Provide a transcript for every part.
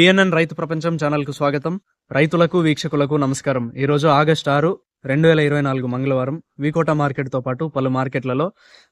PNN రైతు ప్రపంచం ఛానల్కు స్వాగతం. రైతులకు వీక్షకులకు నమస్కారం. ఈరోజు ఆగస్ట్ ఆగస్టు ఆరు రెండు వేల ఇరవై నాలుగు మంగళవారం వికోట మార్కెట్తో పాటు పలు మార్కెట్లలో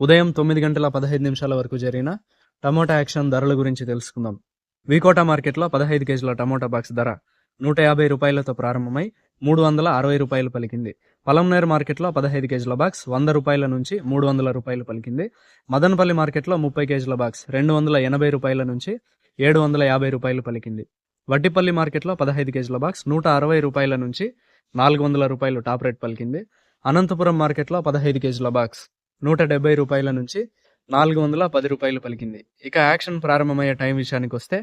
ఉదయం తొమ్మిది గంటల పదహైదు నిమిషాల వరకు జరిగిన టమోటా యాక్షన్ ధరల గురించి తెలుసుకుందాం. వికోట మార్కెట్లో పదహైదు కేజీల టమోటా బాక్స్ ధర నూట యాభై రూపాయలతో ప్రారంభమై మూడు వందల అరవై రూపాయలు పలికింది. పలంనేర్ మార్కెట్లో పదహైదు కేజీల బాక్స్ వంద రూపాయల నుంచి మూడు వందల రూపాయలు పలికింది. మదనపల్లి మార్కెట్లో ముప్పై కేజీల బాక్స్ రెండు వందల ఎనభై రూపాయల నుంచి ఏడు వందల యాభై రూపాయలు పలికింది. వడ్డిపల్లి మార్కెట్లో పదహైదు కేజీల బాక్స్ నూట అరవై రూపాయల నుంచి నాలుగు వందల రూపాయలు టాప్ రేట్ పలికింది. అనంతపురం మార్కెట్లో పదహైదు కేజీల బాక్స్ నూట డెబ్బై రూపాయల నుంచి నాలుగు వందల పది రూపాయలు పలికింది. ఇక యాక్షన్ ప్రారంభమయ్యే టైం విషయానికి వస్తే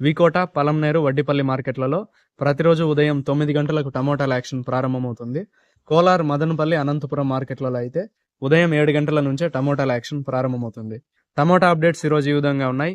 వికోట పలంనేరు వడ్డిపల్లి మార్కెట్లలో ప్రతిరోజు ఉదయం తొమ్మిది గంటలకు టమోటాల యాక్షన్ ప్రారంభమవుతుంది. కోలార్ మదనపల్లి అనంతపురం మార్కెట్లలో అయితే ఉదయం ఏడు గంటల నుంచే టమోటాల యాక్షన్ ప్రారంభమవుతుంది. టమోటా అప్డేట్స్ ఈరోజు ఈ విధంగా ఉన్నాయి.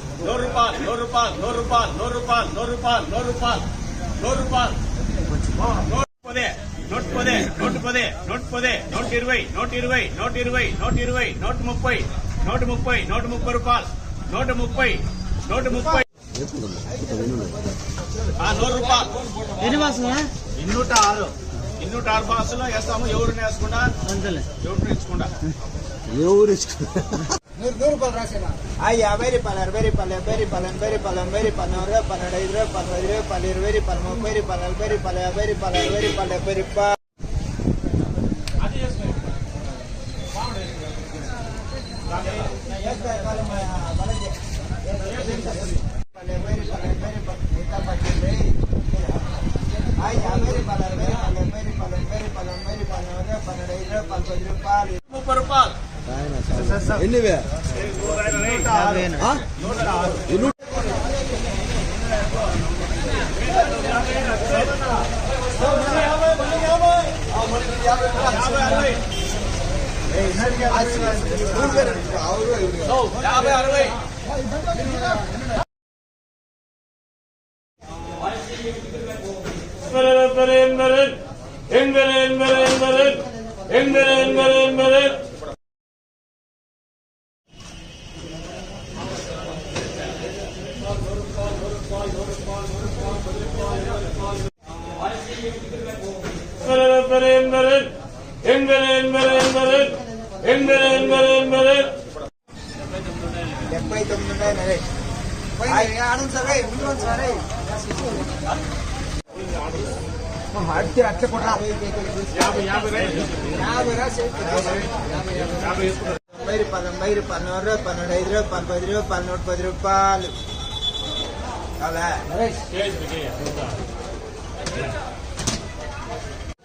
నూరు రూపాయలు నూరు రూపాయలు నూరు రూపాయలు నూరు రూపాయలు నూరు రూపాయలు నూరు రూపాయలు నూరు రూపాయలు నూట పదే నూట పదే నూట పదే నూట పదే నూట ఇరవై నూట ఇరవై నూట ఇరవై నూట ఇరవై నూట ముప్పై నూట ముప్పై నూట ముప్పై రూపాయలు నూట ముప్పై నూట ముప్పై ఆ, నూరు రూపాయలు ఇన్నూట ఆరు. ఇన్నూట ఆరు బాసులో వేస్తాము. వేసుకుండా అంతలే. ఎవరిని ఇచ్చకుండా ఎవరు ನೂರು ರೂಪಾಯಿ ರಾಸಿನ ಅಯ್ಯ ಬೇರಿ ಪಲ್ಯ ಬೇರಿ ಪಲ್ಯ ಬೇರಿ ಪಲ್ಯನ್ ಬೇರಿ ಪಲ್ಯನ್ ಬೇರಿ ಪಲ್ಯ ಅವ್ರಿಗೆ ಪನ್ನಡ ಇದ್ರೆ ಪನ್ನಡ ಇದ್ರೆ ಪಲ್ಯ ಬೇರಿ ಪಲ್ಯ ಬೇರಿ ಪಲ್ಯ ಬೇರಿ ಪಲ್ಯ ಬೇರಿ ಪಲ್ಯ ಬೇರಿ ಪಲ್ಯ ಬೇರಿ ಪ முப்பது ரூபாய் انر ఎనభై ఎనభై ఎనభై డెబ్బై తొమ్మిది ఉన్నాయి అడితే అట్ల కూడా యాభై యాభై యాభై యాభై తొంభై తొంభై పన్నూరు రూపాయలు పన్నెండు ఐదు రూపాయలు పది రూపాయలు పన్నూరు పది రూపాయలు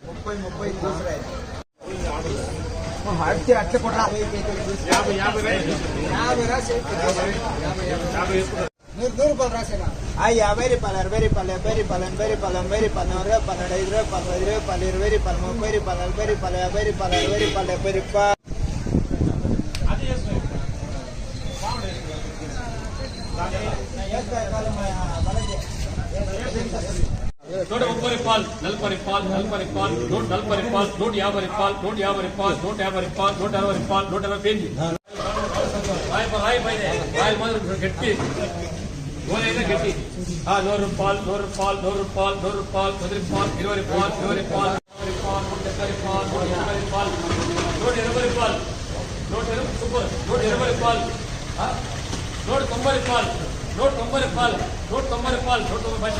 ముప్పై ముప్పై దూసరాయి అట్లా అట్లా కొట్రా యాభై యాభై రైతు యాభై రాసి యాభై వేసుకుంటారు నూరు నూరు రూపాయలు రాసేనా ఆ యాభై రూపాయలు అరవై రూపాయలు డెబ్బై రూపాయలు ఎనభై రూపాయలు ఎనభై రూపాయలు నూరు రూపాయలు పన్నెండు ఐదు రూపాయలు పది రూపాయలు ఇరవై రూపాయలు ముప్పై రూపాయలు నలభై రూపాయలు యాభై రూపాయలు అరవై రూపాయలు డెబ్బై రూపాయలు నూట ముప్పై రూపాయలు నలభై రూపాయలు నలభై రూపాయలు నూట నలభై రూపాయలు నూట యాభై రూపాయలు నూట యాభై రూపాయలు నూట యాభై రూపాయలు నూట అరవై రూపాయలు నూట అరవై పేజీ రాయి రాయి పైన రాయి మాత్రం గట్టి గోలైనా గట్టి ఆ నూరు రూపాయలు నూరు రూపాయలు నూరు రూపాయలు నూరు రూపాయలు పది రూపాయలు ఇరవై రూపాయలు ఇరవై రూపాయలు నూట ఎనభై రూపాయలు నూట ఎనభై సూపర్ నూట ఎనభై రూపాయలు ఆ? నూట తొంభై రూపాయలు నూట తొంభై రూపాయలు నూట తొంభై రూపాయలు నూట తొంభై భాష